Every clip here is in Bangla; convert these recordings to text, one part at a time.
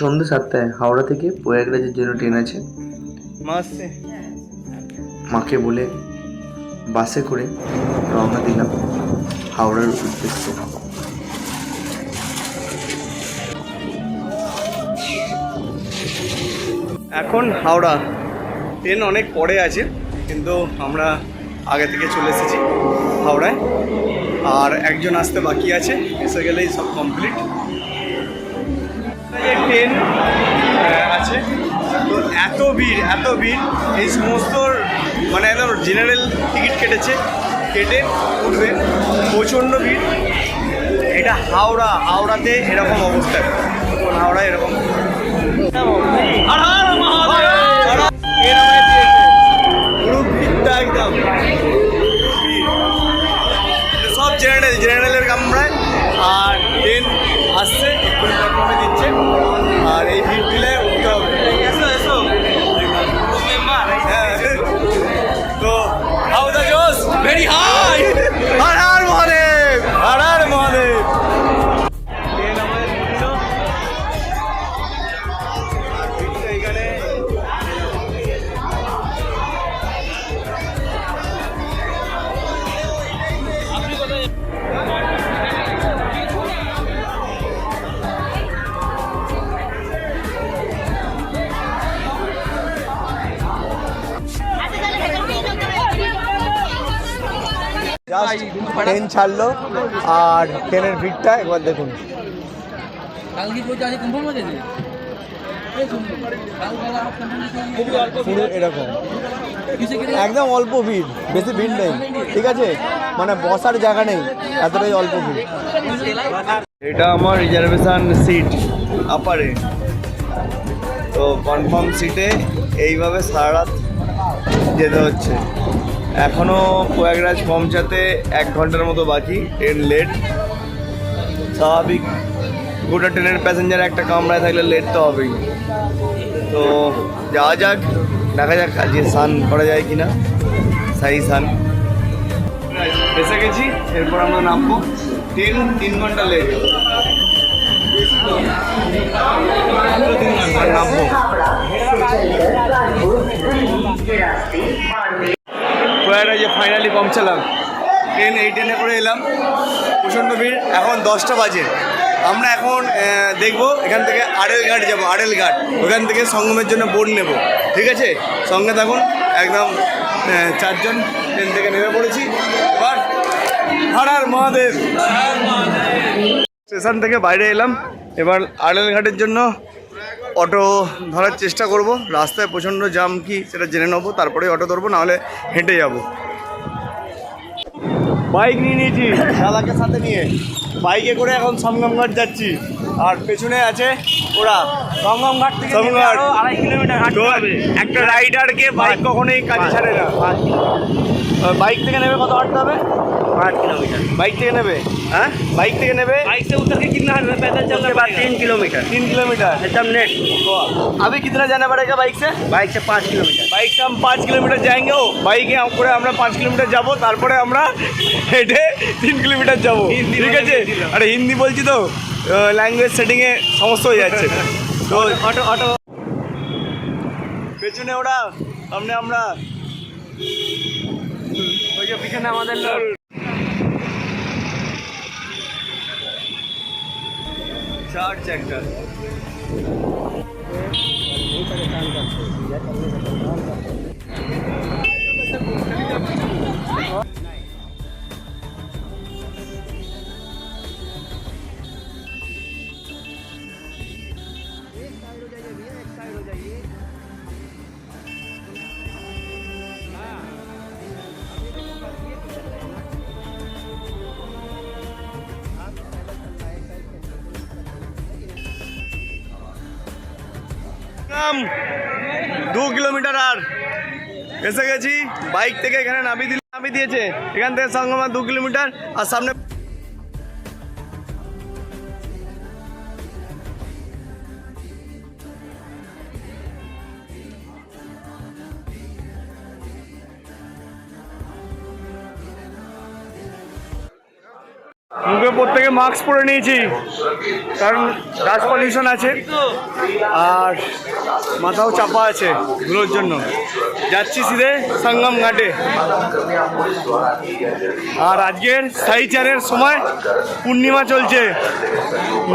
সন্ধ্যে সাতটায় হাওড়া থেকে প্রয়াগরাজের জন্য ট্রেন আছে। মাকে বলে বাসে করে রওনা দিলাম হাওড়ার উদ্দেশ্যে। এখন হাওড়া। ট্রেন অনেক পরে আছে কিন্তু আমরা আগে থেকে চলে এসেছি হাওড়ায়। আর একজন আসতে বাকি আছে এসে গেলেই সব কমপ্লিট ট্রেন আছে। তো এত ভিড় এত ভিড়, এই সমস্ত মানে একদম জেনারেল টিকিট কেটেছে, কেটে উঠবে। প্রচণ্ড ভিড়। এটা হাওড়া, হাওড়াতে এরকম অবস্থা। হাওড়া এরকম। পুরো ভিড়টা একদম। সব জেনারেল জেনারেলের জাস্ট ট্রেন ছাড়লো আর ট্রেনের ভিড়টা একবার দেখুন। পুরো এরকম। একদম অল্প ভিড় বেশি ভিড় নেই ঠিক আছে? মানে বসার জায়গা নেই এতটাই অল্প ভিড়। এটা আমার রিজার্ভেশন সিট আপারে তো কনফার্ম সিটে এইভাবে সারা রাত যেতে হচ্ছে। এখনও প্রয়াগরাজ পৌঁছাতে এক ঘণ্টার মতো বাকি ট্রেন লেট স্বাভাবিক গোটা ট্রেনের প্যাসেঞ্জার একটা কামরায় থাকলে লেট তো হবেই। তো যাওয়া যাক দেখা যাক আজকে স্নান করা যায় কি না সাই স্নান। এসে গেছি এরপর আমরা নামবো। ট্রেন তিন ঘণ্টা লেট তিন নামবো প্রয়াগরাজে ফাইনালি পৌঁছালাম। ট্রেন এই ট্রেনে করে এলাম। প্রচণ্ড ভিড়, এখন দশটা বাজে। আমরা এখন দেখব, এখান থেকে আড়েল ঘাট যাব আড়েল ঘাট ওখান থেকে সঙ্গমের জন্য বোর্ড নেব। ঠিক আছে? সঙ্গে থাকুন, একদম চারজন ট্রেন থেকে নেমে পড়েছি। এবার হারার মহাদেব। স্টেশন থেকে বাইরে এলাম। এবার আড়েল ঘাটের জন্য অটো ধরার চেষ্টা করব। রাস্তায় প্রচণ্ড জাম কি সেটা জেনে নেব তারপরে অটো ধরবো নাহলে হেঁটে যাব। বাইক নিয়ে নিয়েছি। দাদাকে সাথে নিয়ে। বাইকে করে এখন সমগমঘাট যাচ্ছি। আর পেছনে আছে ওরা। থেকে সমগমঘাট আড়াই কিলোমিটার একটা রাইডারকে বাইক কখনোই কাজে ছাড়ে না। বাইক। থেকে নেবে কত হাঁটতে হবে? आठ किलोमीटर। बाइक से कितने हाँ? बाइक से कितने बाइक से उतर के कितना पैदल चलने बाद तीन किलोमीटर। तीन किलोमीटर। एकदम नेट। अभी कितना जाना पड़ेगा बाइक से? बाइक से पाँच किलोमीटर। बाइक से हम पाँच किलोमीटर जाएँगे ও বাইকে করে আমরা পাঁচ কিলোমিটার যাবো তারপরে আমরা हेटे तीन किलोमीटर जाबो। ठीक है अरे हिंदी बोलती तो ল্যাঙ্গুয়েজ सेटिंग समस्या हो जाए তো অটো অটো পেছনে ওরা সামনে আমরা ওই যে পিছনে আমাদের লোক চার্জ একটা দু কিলোমিটার আর এসে গেছি। বাইক থেকে এখানে নামিয়ে দিলে নামিয়ে দিয়েছে। এখান থেকে সঙ্গমা দু কিলোমিটার, আর সামনে মাস্ক পরে নিয়েছি, কারণ ডাস্ট পলিউশন আছে, আর মাথাও চাপা আছে ধুলোর জন্য। যাচ্ছি সিধে সঙ্গম ঘাটে। আর আজকের সাই চারের সময় পূর্ণিমা চলছে।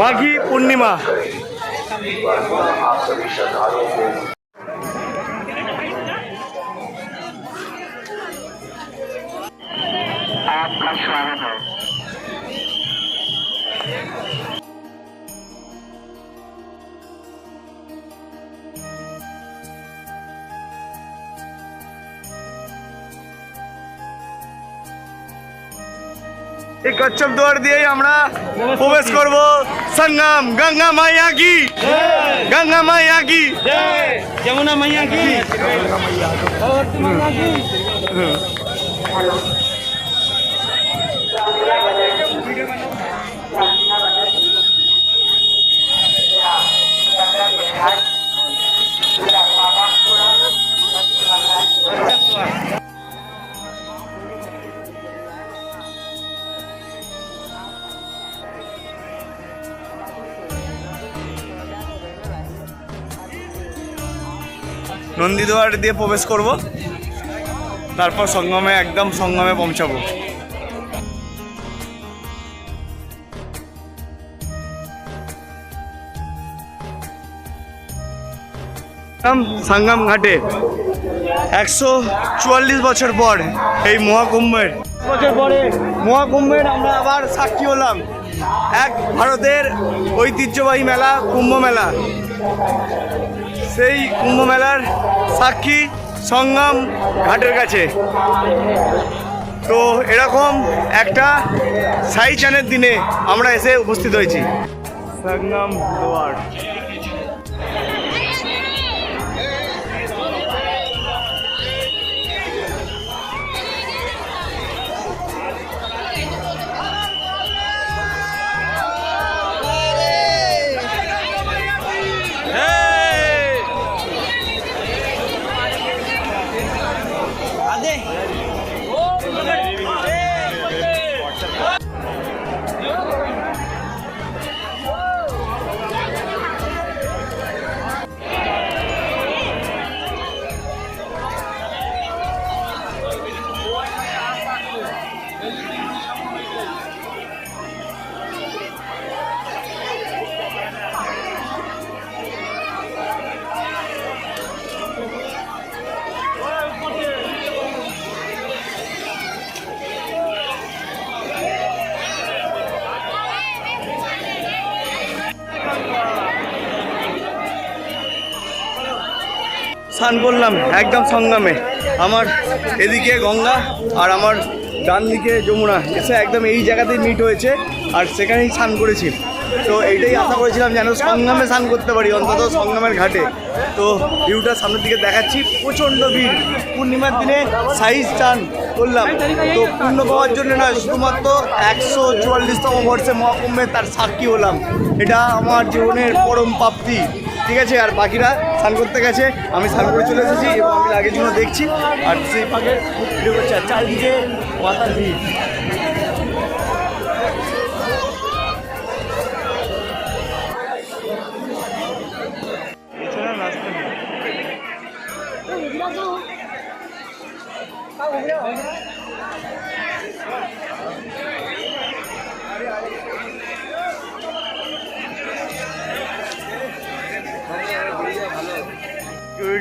মাঘী পূর্ণিমা। এই কচ্ছপ দুয়ার দিয়েই আমরা প্রবেশ করব সঙ্গম গঙ্গা মাইয়া কি গঙ্গা মাইয়া কি যমুনা মাইয়া কি নন্দীদুয়ার দিয়ে প্রবেশ করব। তারপর সঙ্গমে একদম সঙ্গমে পৌঁছাবো। সাঙ্গাম ঘাটে। একশো চুয়াল্লিশ বছর পর এই মহাকুম্ভের বছর পরে। মহাকুম্ভের আমরা আবার সাক্ষী হলাম। এক ভারতের ঐতিহ্যবাহী মেলা কুম্ভ মেলা। সেই কুম্ভ মেলার সাক্ষী সংগ্রাম ঘাটের কাছে। তো এরকম একটা সাইচানের দিনে আমরা এসে উপস্থিত হয়েছি। সংগ্রাম স্নান করলাম একদম সঙ্গমে আমার এদিকে গঙ্গা আর আমার ডান দিকে যমুনা, এসে একদম এই জায়গাতেই মিট হয়েছে আর সেখানেই স্নান করেছি। তো এইটাই আশা করেছিলাম যেন সঙ্গমে স্নান করতে পারি, অন্তত সঙ্গমের ঘাটে। তো ভিউটা সামনের দিকে দেখাচ্ছি। প্রচণ্ড ভিড়। পূর্ণিমার দিনে সাইজ স্নান করলাম। তো পূর্ণ পাওয়ার জন্য নয় শুধুমাত্র একশো চুয়াল্লিশতম বর্ষে মহাকুম্ভে তার সাক্ষী হলাম। এটা আমার জীবনের পরম প্রাপ্তি। ঠিক আছে, আর বাকিরা স্নান করতে গেছে। আমি স্নান করে চলে এসেছি এবং আমি আগের জন্য দেখছি। আর সেই আর চারদিকে মাথার ভিড়। এছাড়া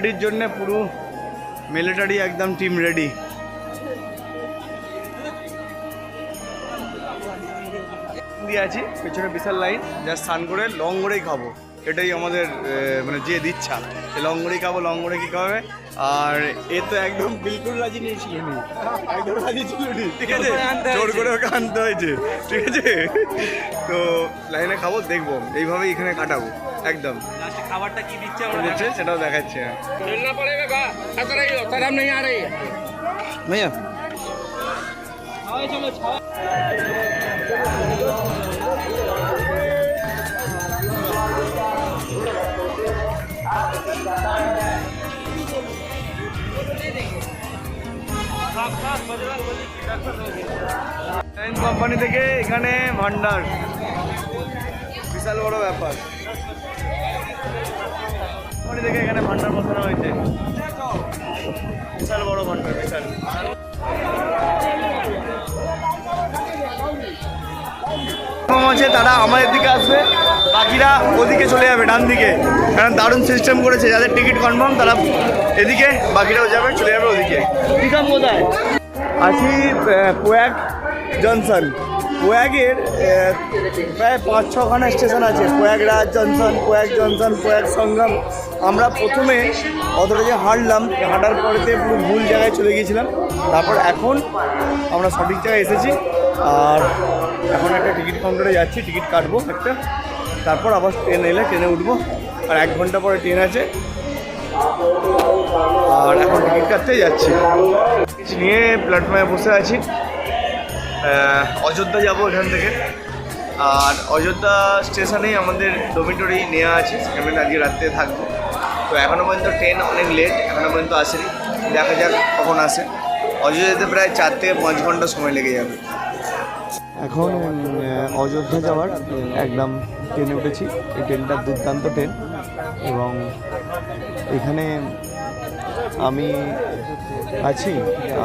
নেই। সিকিউরিটির জন্য পুরো মিলিটারি একদম টিম রেডি দিয়ে আছি পেছনে বিশাল লাইন যা স্নান করে লং করেই খাব। এটাই আমাদের মানে যে দিচ্ছা। লং করেই খাব লং করে কি খাবে? আর এ তো একদম বিলকুল রাজি নিয়েছিল নি একদম রাজি ছিল নি। ঠিক আছে? জোর করে ওকে আনতে হয়েছে। ঠিক আছে? তো লাইনে খাব দেখব। এইভাবেই এখানে কাটাবো। একদম। খাবারটা কি দিচ্ছে দিচ্ছে সেটাও দেখাচ্ছি। বা নেই ভাইয়া। কোম্পানি থেকে এখানে ভান্ডার। বিশাল বড় ব্যাপার। থেকে এখানে ভান্ডার বসানো হয়েছে। বিশাল বড় ভান্ডার বিশাল। আছে তারা আমাদের দিকে আসবে বাকিরা ওদিকে চলে যাবে ডান দিকে। কারণ দারুণ সিস্টেম করেছে যাদের টিকিট কনফার্ম তারা এদিকে বাকিরাও যাবে চলে যাবে ওদিকে। প্রীতম কোথায়? পোয়াগ জনসন পোয়াগের আহ, প্রায় পাঁচ ছখানা স্টেশন আছে প্রয়াগরাজ জনসন প্রয়াগ জনসন প্রয়াগ সঙ্গম আমরা প্রথমে অতটা যে হাঁটলাম হাঁটার পরেতে পুরো ভুল জায়গায় চলে গিয়েছিলাম। তারপর এখন আমরা সঠিক জায়গায় এসেছি। আর এখন একটা টিকিট কাউন্টারে যাচ্ছি, টিকিট কাটবো একটা। তারপর আবার ট্রেন এলে ট্রেনে উঠবো। আর এক ঘণ্টা পরে ট্রেন আছে। আর এখন টিকিট কাটতে যাচ্ছি। নিয়ে প্ল্যাটফর্মে বসে আছি। অযোধ্যা যাব এখান থেকে। আর অযোধ্যা স্টেশনেই আমাদের ডোমিটরি নেওয়া আছে। সেখানে আজকে রাত্রে থাকব। তো এখনও পর্যন্ত ট্রেন অনেক লেট এখনও পর্যন্ত আসেনি। দেখা যাক কখন আসে। অযোধ্যাতে প্রায় চার থেকে পাঁচ ঘণ্টা সময় লেগে যাবে। এখন অযোধ্যা যাওয়ার একদম ট্রেনে উঠেছি। এই ট্রেনটা দুর্দান্ত ট্রেন এবং এখানে আমি আছি,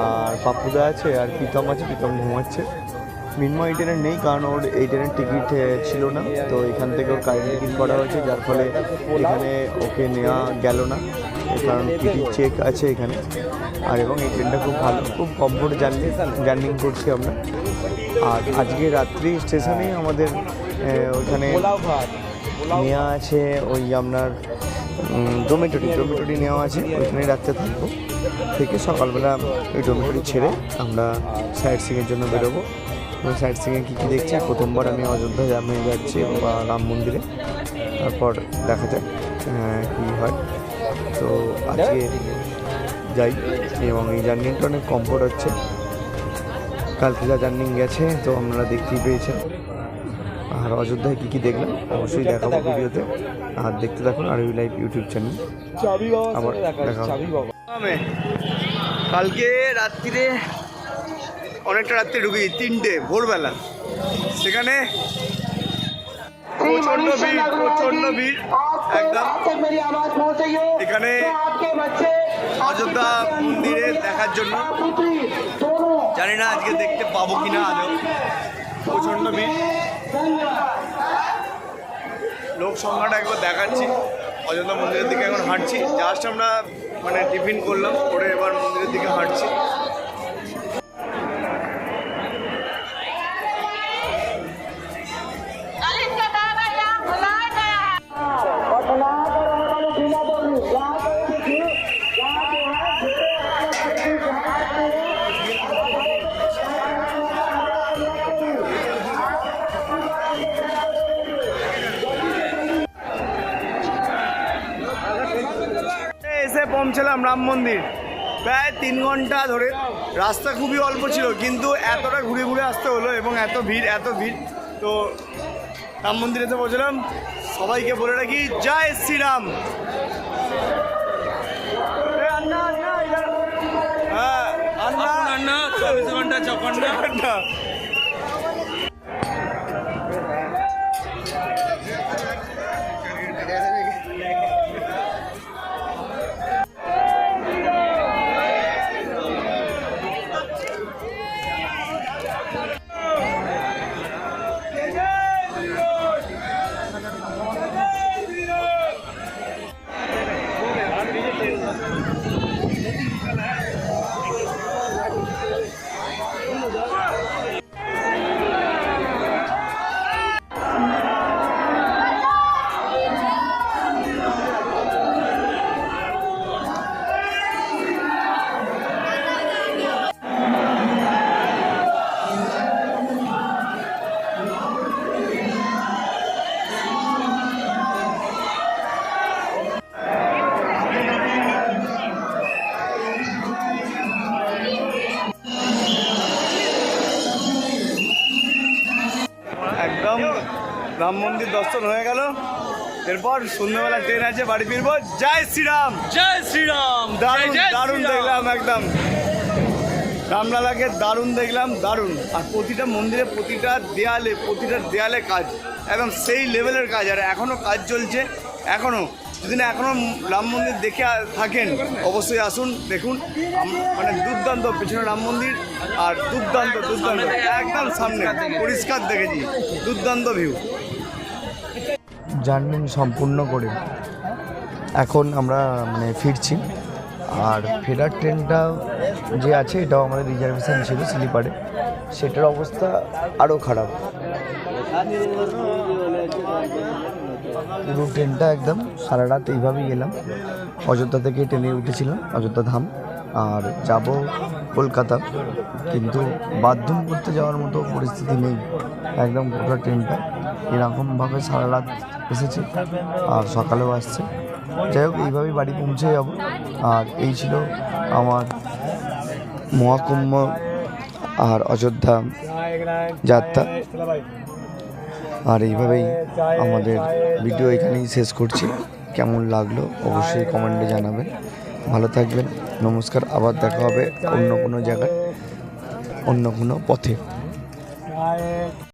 আর পাপুদা আছে, আর প্রীতম আছে, প্রীতম ঘুমাচ্ছে। মিনময় এই ট্রেনের নেই কারণ ওর এই ট্রেনের টিকিট ছিল না। তো এখান থেকে ওর কারেন্ট টিকিট করা হয়েছে যার ফলে এখানে ওকে নেওয়া গেল না। কারণ টিকিট চেক আছে এখানে। আর এবং এই ট্রেনটা খুব ভালো খুব কমফোর্ট জার্নি জার্নি করছি আমরা। আর আজকে রাত্রি স্টেশনেই আমাদের আহ, ওইখানে নেওয়া আছে ওই আপনার ডোমেটোরি ডোমেটোরি নেওয়া আছে। ওইখানে রাত্রে থাকব। থেকে সকালবেলা ওই ডোমেটোরি ছেড়ে আমরা সাইট সিংয়ের জন্য বেরোবো। এবং সাইট সিংয়ে কী কী দেখছি? প্রথমবার আমি অযোধ্যা জামে যাচ্ছি বা রাম মন্দিরে। তারপর দেখা যাক কী হয়। তো আজকে যাই এবং এই জার্নিটা অনেক কমফোর্ট হচ্ছে। কালকে যা জার্নি গেছে তো আপনারা দেখতেই পেয়েছেন। আর অযোধ্যায় কী কী দেখলাম অবশ্যই দেখাবো ভিডিওতে। আর দেখতে থাকুন R U live YouTube channel আবার দেখা। কালকে রাত্রিরে অনেকটা রাত্রে ঢুকি তিনটে ভোরবেলা। সেখানে প্রচণ্ড ভিড় প্রচণ্ড ভিড়। একদম। এখানে অযোধ্যা মন্দিরে দেখার জন্য। জানি না আজকে দেখতে পাবো কিনা আজও। প্রচণ্ড ভিড়। লোক সংখ্যাটা একবার দেখাচ্ছি। অযোধ্যা মন্দিরের দিকে এখন হাঁটছি। জাস্ট আমরা মানে টিফিন করলাম করে এবার মন্দিরের দিকে হাঁটছি। পৌঁছলাম রাম মন্দির। প্রায় তিন ঘণ্টা ধরে রাস্তা খুবই অল্প ছিল কিন্তু এতটা ঘুরে ঘুরে আসতে হলো এবং এত ভিড় এত ভিড়। তো রাম মন্দিরে এসে পৌঁছলাম। সবাইকে বলে রাখি জয় শ্রীরাম। হ্যাঁ, রাম মন্দির দর্শন হয়ে গেল। এরপর সন্ধ্যাবেলা ট্রেন আছে বাড়ি ফিরবো। জয় শ্রীরাম! জয় শ্রীরাম! দারুণ দারুণ দেখলাম একদম। রামলালাকে দারুণ দেখলাম দারুণ। আর প্রতিটা মন্দিরে প্রতিটা দেয়ালে প্রতিটা দেয়ালে কাজ। একদম সেই লেভেলের কাজ। আর এখনও কাজ চলছে। এখনও যদি না এখনও রাম মন্দির দেখে থাকেন অবশ্যই আসুন দেখুন। মানে দুর্দান্ত পিছনে রাম মন্দির আর দুর্দান্ত দুর্দান্ত। একদম সামনে পরিষ্কার দেখেছি। দুর্দান্ত ভিউ জার্নি সম্পূর্ণ করে। এখন আমরা মানে ফিরছি। আর ফেরার ট্রেনটা যে আছে, এটাও আমাদের রিজার্ভেশন ছিল স্লিপারে। সেটার অবস্থা আরও খারাপ। পুরো ট্রেনটা একদম সারা রাত এইভাবেই গেলাম। অযোধ্যা থেকে ট্রেনে উঠেছিলাম, অযোধ্যা ধাম। আর যাব কলকাতা। কিন্তু বাথরুম করতে যাওয়ার মতো পরিস্থিতি নেই। একদম পুরো ট্রেনটা এরকমভাবে সারা রাত এসেছে আর সকালেও আসছে। যাই হোক, এইভাবেই বাড়ি পৌঁছে যাব। আর এই ছিল আমার মহাকুম্ভ আর অযোধ্যা যাত্রা। আর এইভাবেই আমাদের ভিডিও এখানেই শেষ করছি। কেমন লাগল অবশ্যই কমেন্টে জানাবেন। ভালো থাকবেন। নমস্কার, আবার দেখা হবে অন্য কোনো জায়গায়, অন্য কোনো পথে।